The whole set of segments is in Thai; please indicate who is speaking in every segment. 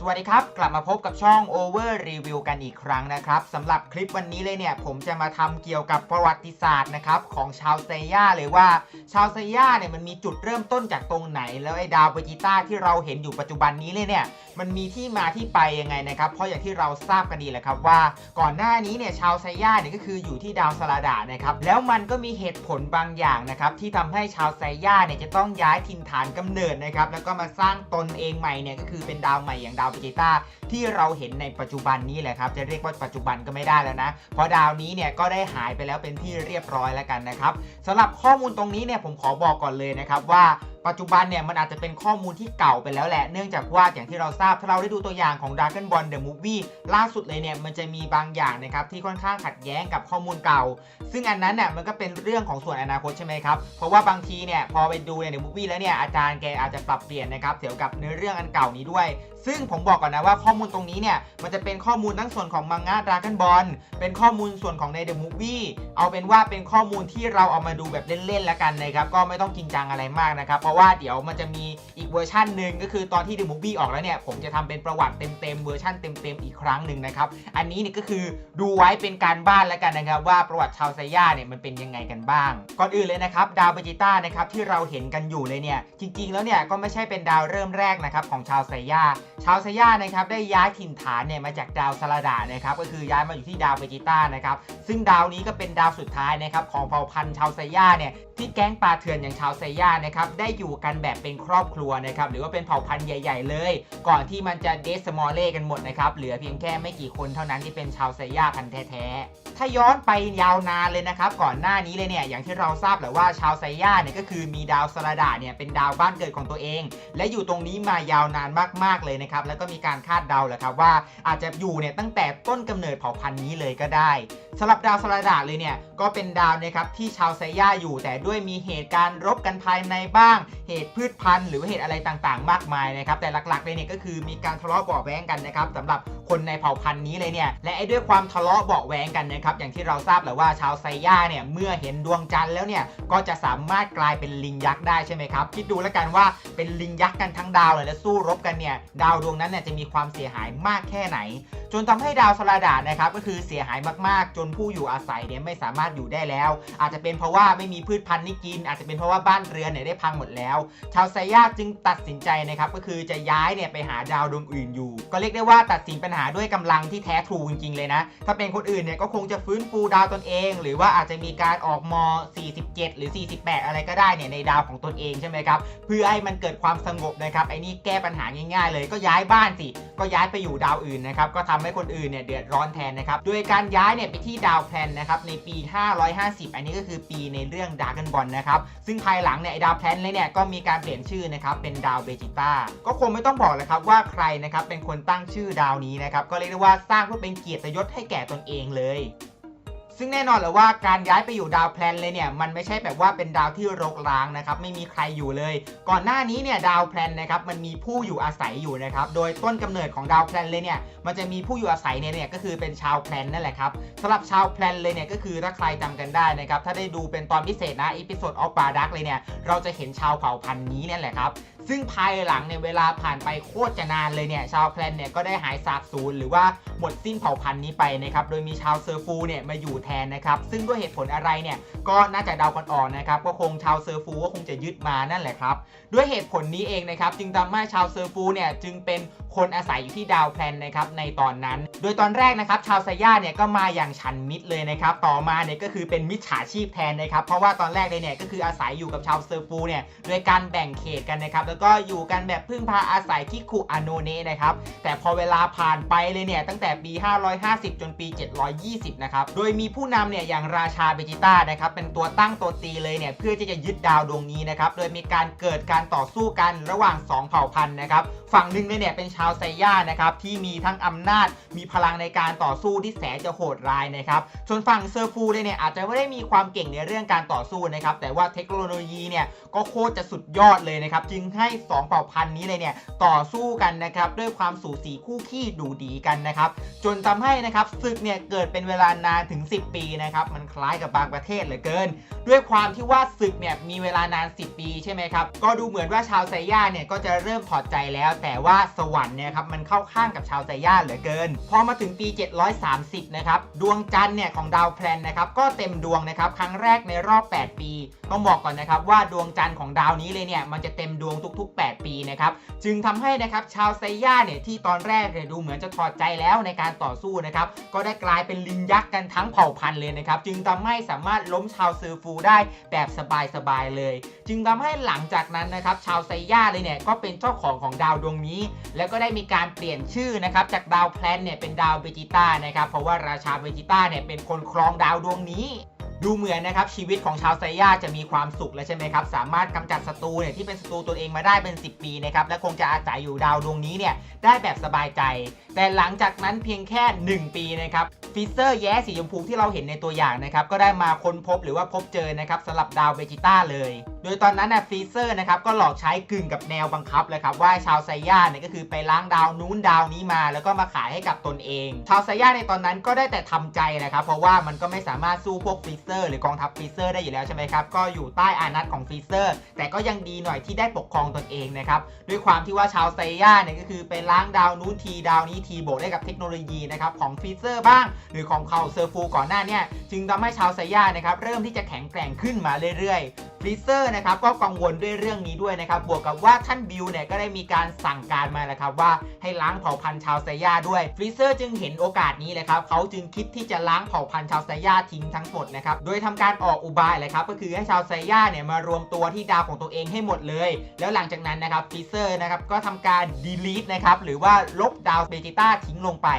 Speaker 1: สวัสดีครับ กลับมาพบกับช่อง Over Review กันอีกครั้งนะครับสำหรับคลิปวันนี้เลยเนี่ย ผมจะมาทำเกี่ยวกับประวัติศาสตร์นะครับ ของชาวเซย่าเลยว่า ชาวเซย่าเนี่ยมันมีจุดเริ่มต้นจากตรงไหน แล้วไอ้ดาวเวจิต้าที่เราเห็นอยู่ปัจจุบันนี้เลยเนี่ย มันมีที่มาที่ไปยังไงนะครับ เพราะอย่างที่เราทราบกันดีแหละครับว่า ก่อนหน้านี้เนี่ยชาวไซย่าเนี่ยก็คืออยู่ที่ดาวสลาดานะครับแล้วมันก็มีเหตุผลบางอย่างนะครับที่ทำให้ชาวไซย่าเนี่ยจะต้องย้ายถิ่นฐานกำเนิดนะครับแล้วก็มาสร้างตนเองใหม่เนี่ยก็คือเป็นดาวใหม่อย่างดาวเวจิต้าที่เราเห็นในปัจจุบันนี้แหละครับจะเรียกว่าปัจจุบันก็ไม่ได้แล้วนะเพราะดาวนี้เนี่ยก็ได้หายไปแล้วเป็นที่เรียบร้อยแล้วกันนะครับสำหรับข้อมูลตรงนี้เนี่ยผมขอบอกก่อนเลยนะครับว่า ปัจจุบันเนี่ยมันอาจจะเป็นข้อมูลที่เก่าไปแล้วแหละ เนื่องจากว่าอย่างที่เราทราบถ้าเราได้ดูตัวอย่างของ Dragon Ball The Movie ล่าสุดเลยเนี่ยมันจะมีบางอย่างนะครับที่ค่อนข้างขัดแย้งกับข้อมูลเก่า ซึ่งอันนั้นเนี่ยมันก็เป็นเรื่องของส่วนอนาคตใช่ไหมครับ เพราะว่าบางทีเนี่ยพอไปดูใน The Movie แล้วเนี่ยอาจารย์แกอาจจะปรับเปลี่ยนนะครับเกี่ยวกับเนื้อเรื่องอันเก่านี้ด้วย ซึ่งผมบอกก่อนนะว่าข้อมูลตรงนี้เนี่ยมันจะเป็นข้อมูลทั้งส่วนของมังงะ Dragon Ball เป็นข้อมูลส่วนของใน The Movie เอาเป็นว่าเป็นข้อมูลที่เราเอามาดูแบบเล่นๆแล้วกันนะครับก็ไม่ต้องจริงจังอะไรมากนะครับเพราะว่าเดี๋ยวมันจะมีอีกเวอร์ชันหนึ่งก็คือตอนที่ The Movie ออกแล้วเนี่ย ผมจะทำเป็นประวัติเต็มๆเวอร์ชันเต็มๆอีกครั้งหนึ่งนะครับ อันนี้เนี่ยก็คือดูไว้เป็นการบ้านแล้วกันนะครับ ว่าประวัติชาวไซย่าเนี่ยมันเป็นยังไงกันบ้าง ก่อนอื่นเลยนะครับดาวเบจิต้านะครับที่เราเห็นกันอยู่เลยเนี่ยจริง ๆ แล้วเนี่ยก็ไม่ใช่เป็นดาวเริ่มแรกนะครับของชาวไซย่าชาวไซย่านะครับได้ย้ายถิ่นฐานเนี่ยมาจากดาวสลาดานะครับก็คือย้ายมาอยู่ที่ดาวเบจิต้านะครับซึ่งดาวนี้ก็เป็นดาวสุดท้ายนะครับของเผ่าพันธุ์ชาวไซย่าเนี่ยที่แก๊งปลาเถื่อนอย่างชาวไซย่านะครับได้อยู่กันแบบเป็นครอบครัวนะครับหรือว่าเป็นเผ่าพันธุ์ใหญ่ ๆ เลย ก่อนที่มันจะเดสมอลเล่กันหมดนะครับเหลือเพียงแค่ไม่กี่คนเท่านั้นที่เป็นชาวไซย่าพันธุ์แท้ๆถ้าย้อนไปยาวนานเลยนะครับก่อนหน้านี้เลยเนี่ยอย่างที่เราทราบแหละว่าชาวไซย่าเนี่ยก็คือมีดาวสลาดาเนี่ยเป็นดาวบ้านเกิดของตัวเอง และอยู่ตรงนี้มายาวนานมากๆเลยนะครับแล้วก็มีการคาดเดาแหละครับว่าอาจจะอยู่เนี่ยตั้งแต่ต้นกำเนิดเผ่าพันธุ์นี้เลยก็ได้สำหรับดาวสลาดาเลยเนี่ยก็เป็นดาวนะครับที่ชาวไซย่าอยู่แต่ด้วยมีเหตุการณ์รบกันภายในบ้างเหตุพืชพันธุ์หรือเหตุอะไรต่างๆ มากมายนะครับแต่หลักๆเลยเนี่ยก็คือมีการทะเลาะเบาแว้งกันนะครับสำหรับคนในเผ่าพันธุ์นี้เลยเนี่ยและไอ้ด้วยความทะเลาะเบาแว้งกันนะครับอย่างที่เราทราบแหละว่าชาวไซย่าเนี่ยเมื่อเห็นดวงจันทร์แล้วเนี่ยก็จะสามารถกลายเป็นลิงยักษ์ได้ใช่ไหมครับคิดดูแล้วกันว่าเป็นลิงยักษ์กันทั้งดาวเลยและสู้รบกันเนี่ยดาวดวงนั้นเนี่ยจะมีความเสียหายมากแค่ไหน จนทำให้ดาวสลาดานะครับก็คือเสียหายมากๆ จนผู้อยู่อาศัยเนี่ยไม่สามารถอยู่ได้แล้ว อาจจะเป็นเพราะว่าไม่มีพืชพันธุ์ให้กิน อาจจะเป็นเพราะว่าบ้านเรือนเนี่ยได้พังหมดแล้ว ชาวไซย่าจึงตัดสินใจนะครับก็คือจะย้ายเนี่ยไปหาดาวดวงอื่นอยู่ ก็เรียกได้ว่าตัดสินปัญหาด้วยกำลังที่แท้ทรูจริงๆเลยนะ ถ้าเป็นคนอื่นเนี่ยก็คงจะฟื้นฟูดาวตนเอง หรือว่าอาจจะมีการออกม47 หรือ 48 อะไรก็ได้เนี่ยในดาวของตนเองใช่ไหมครับเพื่อให้มันเกิดความสงบนะครับไอ้นี่แก้ปัญหาง่ายๆ เลยก็ย้ายบ้านสิก็ย้ายไปอยู่ดาวอื่นนะครับก็ทำให้คนอื่นเนี่ยเดือดร้อนแทนนะครับ โดยการย้ายเนี่ยไปที่ดาวแพลนนะครับในปี 550 อันนี้ก็คือปีในเรื่องดาร์กันบอลนะครับ ซึ่งภายหลังเนี่ยไอดาวแพลนเลยเนี่ยก็มีการเปลี่ยนชื่อนะครับเป็นดาวเบจิต้า ก็คงไม่ต้องบอกเลยครับว่าใครนะครับเป็นคนตั้งชื่อดาวนี้นะครับ ก็เรียกได้ว่าสร้างเพื่อเป็นเกียรติยศให้แก่ตนเองเลย ซึ่งแน่นอนแหละว่าการย้ายไปอยู่ดาวแพลนเลยเนี่ยมันไม่ใช่แบบว่าเป็นดาวที่รกร้างนะครับไม่มีใครอยู่เลย ก่อนหน้านี้เนี่ยดาวแพลนนะครับมันมีผู้อยู่อาศัยอยู่นะครับโดยต้นกำเนิดของดาวแพลนเลยเนี่ยมันจะมีผู้อยู่อาศัยเนี่ยเนี่ยก็คือเป็นชาวแพลนนั่นแหละครับสำหรับชาวแพลนเลยเนี่ยก็คือถ้าใครจำกันได้นะครับถ้าได้ดูเป็นตอนพิเศษนะอีพิโซดออฟปาดักเลยเนี่ยเราจะเห็นชาวเผ่าพันธุ์นี้เนี่ยแหละครับ ซึ่งภายหลังเนี่ยเวลาผ่านไปโคตรจะนานเลยเนี่ยชาวแพลนเนี่ยก็ได้หายสาบสูญหรือว่าหมดสิ้นเผ่าพันธุ์นี้ไปนะครับโดยมีชาวเซอร์ฟูเนี่ยมาอยู่แทนนะครับซึ่งด้วยเหตุผลอะไรเนี่ยก็น่าจะเดากันออกนะครับก็คงชาวเซอร์ฟูก็คงจะยึดมานั่นแหละครับด้วยเหตุผลนี้เองนะครับจึงทำให้ชาวเซอร์ฟูเนี่ยจึงเป็นคนอาศัยอยู่ที่ดาวแพลนนะครับในตอนนั้น โดยตอนแรกนะครับชาวไซย่าเนี่ยก็มาอย่างฉันมิตรเลยนะครับต่อมาเนี่ยก็คือเป็นมิจฉาชีพแทนนะครับเพราะว่าตอนแรกเลยเนี่ยก็คืออาศัยอยู่กับชาวเซอร์ฟูเนี่ยโดยการแบ่งเขตกันนะครับแล้วก็อยู่กันแบบพึ่งพาอาศัยคิคุอาโนเนะนะครับ แต่พอเวลาผ่านไปเลยเนี่ย ตั้งแต่ปี 550 จนปี 720 นะครับ โดยมีผู้นำเนี่ยอย่างราชาเบจิต้านะครับเป็นตัวตั้งตัวตีเลยเนี่ยเพื่อที่จะยึดดาวดวงนี้นะครับ โดยมีการเกิดการต่อสู้กันระหว่าง 2 เผ่าพันธุ์นะครับ ฝั่งหนึ่งเลยเนี่ยเป็นชาวไซย่านะครับที่มีทั้งอำนาจ มีพลังในการต่อสู้ที่แสนจะโหดร้ายนะครับ ส่วนฝั่งเซอร์ฟูเลยเนี่ยอาจจะไม่ได้มีความเก่งในเรื่องการต่อสู้นะครับ แต่ว่าเทคโนโลยีเนี่ยก็โคตรจะสุดยอดเลยนะครับ จึงให้2 เผ่าพันธุ์นี้เลยเนี่ยต่อสู้กันนะครับด้วยความสูสีคู่ขี้ดูดีกันนะครับจนทำให้นะครับศึกเนี่ยเกิดเป็นเวลานานถึง 10 ปีนะครับมันคล้ายกับบางประเทศเหลือเกิน ด้วยความที่ว่าศึกเนี่ยมีเวลานาน 10 ปีใช่ไหมครับก็ดูเหมือนว่าชาวไซย่าเนี่ยก็จะเริ่มถอดใจแล้ว แต่ว่าสวรรค์เนี่ยครับมันเข้าข้างกับชาวไซย่าเหลือเกินพอมาถึงปี 730 นะครับดวงจันทร์เนี่ยของดาวแพลนนะครับก็เต็มดวงนะครับครั้งแรกในรอบ 8 ปี ต้องบอกก่อนนะครับว่าดวงจันทร์ของดาวนี้เลยเนี่ยมันจะเต็มดวงทุกๆ 8 ปีนะครับจึงทำให้นะครับชาวไซย่าเนี่ยที่ตอนแรกเนี่ยดูเหมือนจะถอดใจแล้วในการต่อสู้นะครับก็ได้กลายเป็นลิงยักษ์กันทั้งเผ่าพันธุ์เลยนะครับจึงทำให้สามารถล้มชาวซือฟูได้แบบสบายๆเลย จึงทำให้หลังจากนั้นนะครับชาวไซย่าเลยเนี่ยก็เป็นเจ้าของของดาวดวงนี้ แล้วก็ได้มีการเปลี่ยนชื่อนะครับจากดาวแพลนเนี่ยเป็นดาวเบจิต้านะครับเพราะว่าราชาเบจิต้าเนี่ยเป็นคนครองดาวดวงนี้ ดูเหมือนนะครับชีวิตของชาวไซย่าจะมีความสุขแล้วใช่ไหมครับ สามารถกำจัดศัตรูเนี่ยที่เป็นศัตรูตัวเองมาได้เป็น 10 ปีนะครับและคงจะอาศัยอยู่ดาวดวงนี้เนี่ยได้แบบสบายใจ แต่หลังจากนั้นเพียงแค่ 1 ปีนะครับฟิเซอร์แย้สีชมพูที่เราเห็นในตัวอย่างนะครับก็ได้มาค้นพบหรือว่าพบเจอนะครับสำหรับดาวเบจิต้าเลยโดยตอนนั้นนะฟรีเซอร์นะครับก็หลอกใช้กึ่งกับแนวบังคับเลยครับว่าชาวไซย่าเนี่ยก็คือไปล้างดาวนู้นดาวนี้มา แล้วก็มาขายให้กับตนเอง ชาวไซย่าในตอนนั้นก็ได้แต่ทำใจนะครับเพราะว่ามันก็ไม่สามารถสู้พวกฟรีเซอร์หรือกองทัพฟรีเซอร์ได้อยู่แล้วใช่ไหมครับก็อยู่ใต้อานัตของฟรีเซอร์ แต่ก็ยังดีหน่อยที่ได้ปกครองตนเองนะครับด้วยความที่ว่าชาวไซย่าเนี่ยก็คือไปล้างดาวนู้นทีดาวนี้ทีโบกได้กับเทคโนโลยีนะครับของฟรีเซอร์บ้าง หรือของเขาเซอร์ฟูก่อนหน้าเนี่ยจึงทำให้ชาวไซย่านะครับเริ่มที่จะแข็งแกร่งขึ้นมาเรื่อยๆฟรีเซอร์นะครับก็กังวลด้วยเรื่องนี้ด้วยนะครับบวกกับว่าท่านบิลเนี่ยก็ได้มีการสั่งการมาแล้วครับว่าให้ล้างเผ่าพันธุ์ชาวไซย่าด้วยฟรีเซอร์จึงเห็นโอกาสนี้เลยครับเขาจึงคิดที่จะล้างเผ่าพันธุ์ชาวไซย่าทิ้งทั้งหมดนะครับโดยทำการออกอุบายเลยครับก็คือให้ชาวไซย่าเนี่ยมารวมตัวที่ดาวของตัวเองให้หมดเลย แล้วหลังจากนั้นนะครับฟรีเซอร์นะครับก็ทำการ delete นะครับหรือว่าลบดาวเบจิต้าทิ้งลงไป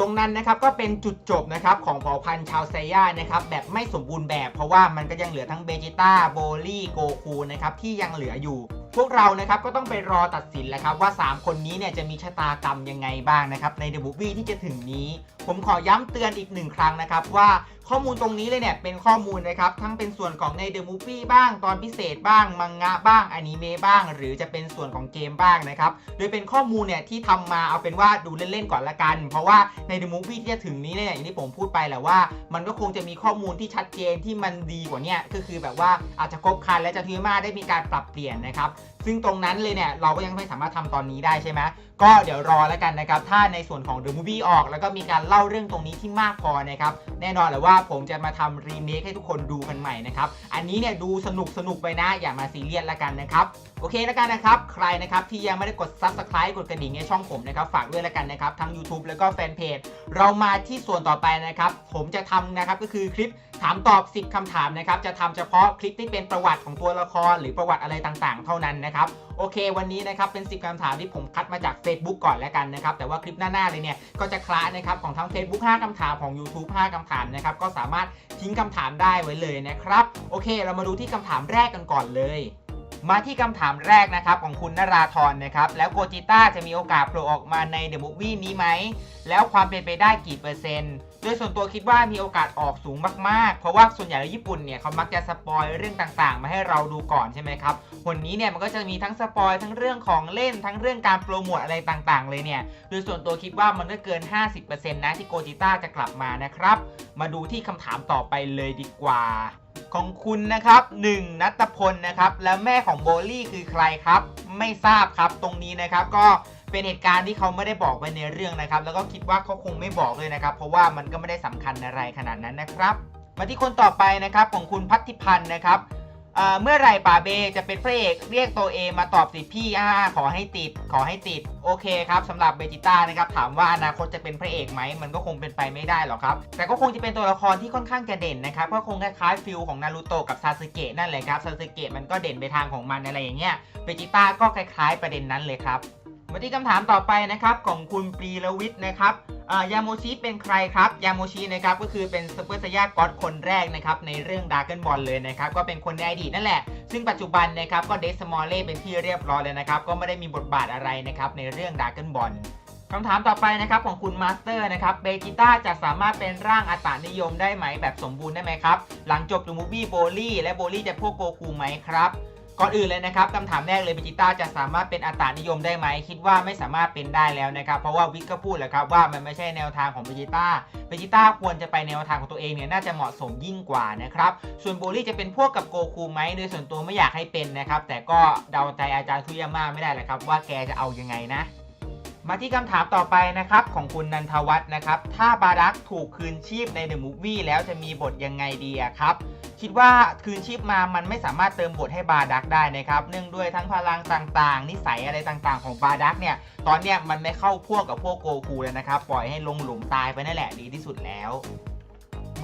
Speaker 1: ตรงนั้นนะครับก็เป็นจุดจบนะครับของเผ่าพันธุ์ชาวไซย่านะครับแบบไม่สมบูรณ์แบบ เพราะว่ามันก็ยังเหลือทั้งเบจิต้าโบลโกคูนะครับที่ยังเหลืออยู่ พวกเรานะครับก็ต้องไปรอตัดสินแล้วครับว่า 3 คนนี้เนี่ยจะมีชะตากรรมยังไงบ้างนะครับในเดอะบูบี้ที่จะถึงนี้ ผมขอย้ำเตือนอีกหนึ่งครั้งนะครับว่า ข้อมูลตรงนี้เลยเนี่ยเป็นข้อมูลนะครับ ทั้งเป็นส่วนของในเดอะมูฟวี่บ้างตอนพิเศษบ้าง มังงะบ้างอนิเมะบ้าง หรือจะเป็นส่วนของเกมบ้างนะครับ โดยเป็นข้อมูลเนี่ยที่ทำมาเอาเป็นว่าดูเล่นๆก่อนละกัน เพราะว่าในเดอะมูฟวี่ที่จะถึงนี้เนี่ยอย่างที่ผมพูดไปแหละว่า มันก็คงจะมีข้อมูลที่ชัดเจนที่มันดีกว่าเนี้ก็คือแบบว่าอาจจะครบครันและจะทีมาได้มีการปรับเปลี่ยนนะครับ ซึ่งตรงนั้นเลยเนี่ยเราก็ยังไม่สามารถทำตอนนี้ได้ใช่ไหมก็เดี๋ยวรอแล้วกันนะครับ ถ้าในส่วนของ The Movie ออก แล้วก็มีการเล่าเรื่องตรงนี้ที่มากพอนะครับ แน่นอนเลยว่าผมจะมาทำรีเมคให้ทุกคนดูกันใหม่นะครับ อันนี้เนี่ยดูสนุกสนุกไปนะ อย่ามาซีเรียสแล้วกันนะครับ โอเคแล้วกันนะครับ ใครนะครับที่ยังไม่ได้กด Subscribe กดกระดิ่งในช่องผมนะครับ ฝากด้วยแล้วกันนะครับ ทั้ง YouTube แล้วก็แฟนเพจ เรามาที่ส่วนต่อไปนะครับ ผมจะทำนะครับก็คือคลิปถามตอบ 10คำถามนะครับ จะทำเฉพาะคลิปที่เป็นประวัติของตัวละคร หรือประวัติอะไรต่างๆ เท่านั้นนะครับ โอเค วันนี้นะครับ เป็น 10คำถามที่ผมคัดมาจาก Facebook ก่อนแล้วกันนะครับ แต่ว่าคลิปหน้าๆเลยเนี่ย ก็จะคละนะครับ ของทั้ง Facebook 5คำถามของ YouTube 5คำถามนะครับ ก็สามารถทิ้งคำถามได้ไว้เลยนะครับ โอเค เรามาดูที่คำถามแรกกันก่อนเลยมาที่คำถามแรกนะครับของคุณนราธรนะครับ แล้วโกจิต้าจะมีโอกาสโผล่ออกมาในเดอะมูฟวี่นี้ไหม แล้วความเป็นไปได้กี่เปอร์เซ็นต์ ดยส่วนตัวคิดว่ามีโอกาสออกสูงมากๆ เพราะว่าส่วนใหญ่แล้วญี่ปุ่นเนี่ยเขามักจะสปอยเรื่องต่างๆ มาให้เราดูก่อนใช่ไหมครับวันนี้เนี่ยมันก็จะมีทั้งสปอยทั้งเรื่องของเล่นทั้งเรื่องการโปรโมทอะไรต่างๆ เลยเนี่ยโดยส่วนตัวคิดว่ามันก็เกิน 50%นะที่โกจิต้าจะกลับมานะครับ มาดูที่คำถามต่อไปเลยดีกว่า ของคุณนะครับ 1. นัตพลนะครับแล้วแม่ของโบลี่คือใครครับ ไม่ทราบครับตรงนี้นะครับก็ เป็นเหตุการณ์ที่เขาไม่ได้บอกไว้ในเรื่องนะครับ แล้วก็คิดว่าเขาคงไม่บอกเลยนะครับ เพราะว่ามันก็ไม่ได้สำคัญอะไรขนาดนั้นนะครับ มาที่คนต่อไปนะครับของคุณพัทธิพันธ์นะครับเเมื่อไรป่าเบจะเป็นพระเอกเรียกตัวเองมาตอบสิพี่อ่าขอให้ติดขอให้ติดโอเคครับสำหรับเบจิต้านะครับถามว่าอนาคตจะเป็นพระเอกไหมมันก็คงเป็นไปไม่ได้หรอกครับ แต่ก็คงจะเป็นตัวละครที่ค่อนข้างจะเด่นนะครับก็คงคล้ายๆฟิลของนารูโตะกับซาสึเกะนั่นแหละครับซาสึเกะมันก็เด่นไปทางของมันอะไรอย่างเงี้ยเบจิต้าก็คล้ายๆประเด็นนั้นเลยครับ มาที่คำถามต่อไปนะครับของคุณปรีลวิทย์นะครับยาโมชิเป็นใครครับ ยาโมชินะครับก็คือเป็นซูเปอร์ไซย่าก็อดคนแรกนะครับในเรื่องดาร์เกนบอลเลยนะครับก็เป็นคนในอดีตนั่นแหละ ซึ่งปัจจุบันนะครับก็เดสมอลเล่เป็นที่เรียบร้อยเลยนะครับก็ไม่ได้มีบทบาทอะไรนะครับในเรื่องดาร์เกนบอลคำถามต่อไปนะครับของคุณมาสเตอร์นะครับเบจิต้าจะสามารถเป็นร่างอัตานิยมได้ไหมแบบสมบูรณ์ได้ไหมครับ หลังจบดูมูบี้โบลี่และโบลี่จะพวกโกคูไหมครับ ก่อนอื่นเลยนะครับคำถามแรกเลยเบจิต้าจะสามารถเป็นอัตานิยมได้ไหมคิดว่าไม่สามารถเป็นได้แล้วนะครับเพราะว่าวิกก็พูดแล้วครับว่ามันไม่ใช่แนวทางของเบจิต้าเบจิต้าควรจะไปแนวทางของตัวเองเนี่ยน่าจะเหมาะสมยิ่งกว่านะครับส่วนโบลี่จะเป็นพวกกับโกคูไหมโดยส่วนตัวไม่อยากให้เป็นนะครับแต่ก็เดาใจอาจารย์คุยาม่าไม่ได้แหละครับว่าแกจะเอายังไงนะมาที่คำถามต่อไปนะครับของคุณนันทวัฒน์นะครับ ถ้าบารักถูกคืนชีพในเดอะมูฟวี่แล้วจะมีบทยังไงดีครับ คิดว่าคืนชีพมามันไม่สามารถเติมบทให้บาดักได้นะครับ เนื่องด้วยทั้งพลังต่างๆ นิสัยอะไรต่างๆ ของบาดักเนี่ย ตอนเนี้ยมันไม่เข้าพวกกับพวกโกคูเลยนะครับ ปล่อยให้ลงหลุมตายไปนั่นแหละดีที่สุดแล้ว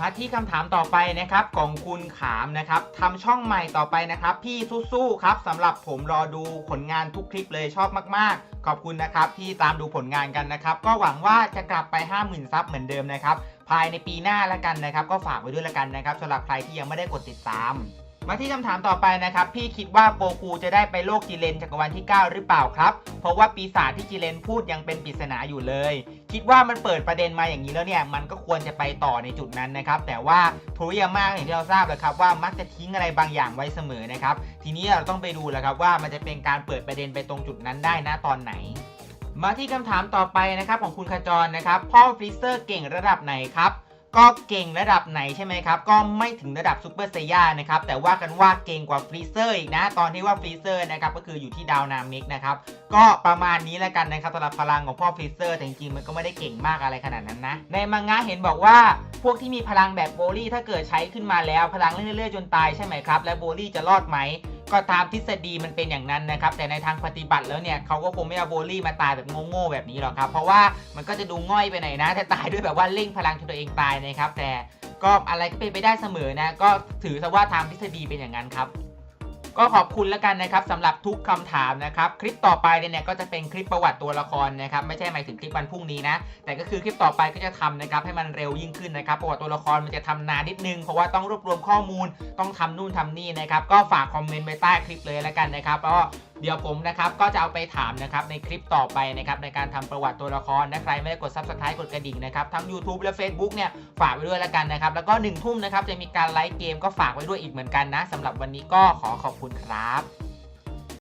Speaker 1: มาที่คำถามต่อไปนะครับของคุณขามนะครับทำช่องใหม่ต่อไปนะครับ พี่สู้ๆครับสำหรับผมรอดูผลงานทุกคลิปเลยชอบมากๆ ขอบคุณนะครับที่ตามดูผลงานกันนะครับ ก็หวังว่าจะกลับไป 50,000 ซับเหมือนเดิมนะครับ ภายในปีหน้าแล้วกันนะครับ ก็ฝากไว้ด้วยแล้วกันนะครับสำหรับใครที่ยังไม่ได้กดติดตาม มาที่คำถามต่อไปนะครับ พี่คิดว่าโปคูจะได้ไปโลกจิเลนจักรวาลที่ 9 หรือเปล่าครับ เพราะว่าปีศาจที่จิเลนพูดยังเป็นปริศนาอยู่เลย คิดว่ามันเปิดประเด็นมาอย่างนี้แล้วเนี่ย มันก็ควรจะไปต่อในจุดนั้นนะครับ แต่ว่าโทริยาม่าอย่างที่เราทราบแล้วครับว่ามักจะทิ้งอะไรบางอย่างไว้เสมอนะครับ ทีนี้เราต้องไปดูแล้วครับว่ามันจะเป็นการเปิดประเด็นไปตรงจุดนั้นได้นะตอนไหน มาที่คำถามต่อไปนะครับของคุณขจรนะครับ พ่อฟรีเซอร์เก่งระดับไหนครับก็เก่งระดับไหนใช่ไหมครับ ก็ไม่ถึงระดับซูเปอร์เซย่านะครับ แต่ว่ากันว่าเก่งกว่าฟรีเซอร์อีกนะ ตอนที่ว่าฟรีเซอร์นะครับ ก็คืออยู่ที่ดาวนามิกนะครับ ก็ประมาณนี้แล้วกันนะครับสำหรับพลังของพ่อฟรีเซอร์ แต่จริงๆ มันก็ไม่ได้เก่งมากอะไรขนาดนั้นนะ ในมังงะเห็นบอกว่า พวกที่มีพลังแบบโบลี่ถ้าเกิดใช้ขึ้นมาแล้ว พลังเรื่อยๆจนตายใช่ไหมครับ และโบลี่จะรอดไหม ก็ตามทฤษฎีมันเป็นอย่างนั้นนะครับ แต่ในทางปฏิบัติแล้วเนี่ยเขาก็คงไม่เอาโบลี่มาตายแบบโง่ๆแบบนี้หรอกครับ เพราะว่ามันก็จะดูง่อยไปหน่อยนะถ้าตายด้วยแบบว่าเร่งพลังจนตัวเองตายนะครับ แต่ก็อะไรก็เป็นไปได้เสมอนะ ก็ถือซะว่าทางทฤษฎีเป็นอย่างนั้นครับ ก็ขอบคุณแล้วกันนะครับสำหรับทุกคำถามนะครับ คลิปต่อไปเนี่ยก็จะเป็นคลิปประวัติตัวละครนะครับไม่ใช่หมายถึงคลิปวันพรุ่งนี้นะ แต่ก็คือคลิปต่อไปก็จะทำนะครับให้มันเร็วยิ่งขึ้นนะครับประวัติตัวละครมันจะทำนานนิดนึงเพราะว่าต้องรวบรวมข้อมูลต้องทำนู่นทำนี่นะครับก็ฝากคอมเมนต์ไว้ใต้คลิปเลยแล้วกันนะครับแล้วก็ เดี๋ยวผมนะครับก็จะเอาไปถามนะครับในคลิปต่อไปนะครับในการทำประวัติตัวละครนะใครไม่ได้กด subscribe กดกระดิ่งนะครับทั้ง YouTube และ Facebook เนี่ยฝากไว้ด้วยแล้วกันนะครับแล้วก็1ทุ่มนะครับจะมีการไลฟ์เกมก็ฝากไว้ด้วยอีกเหมือนกันนะสำหรับวันนี้ก็ขอขอบคุณครับ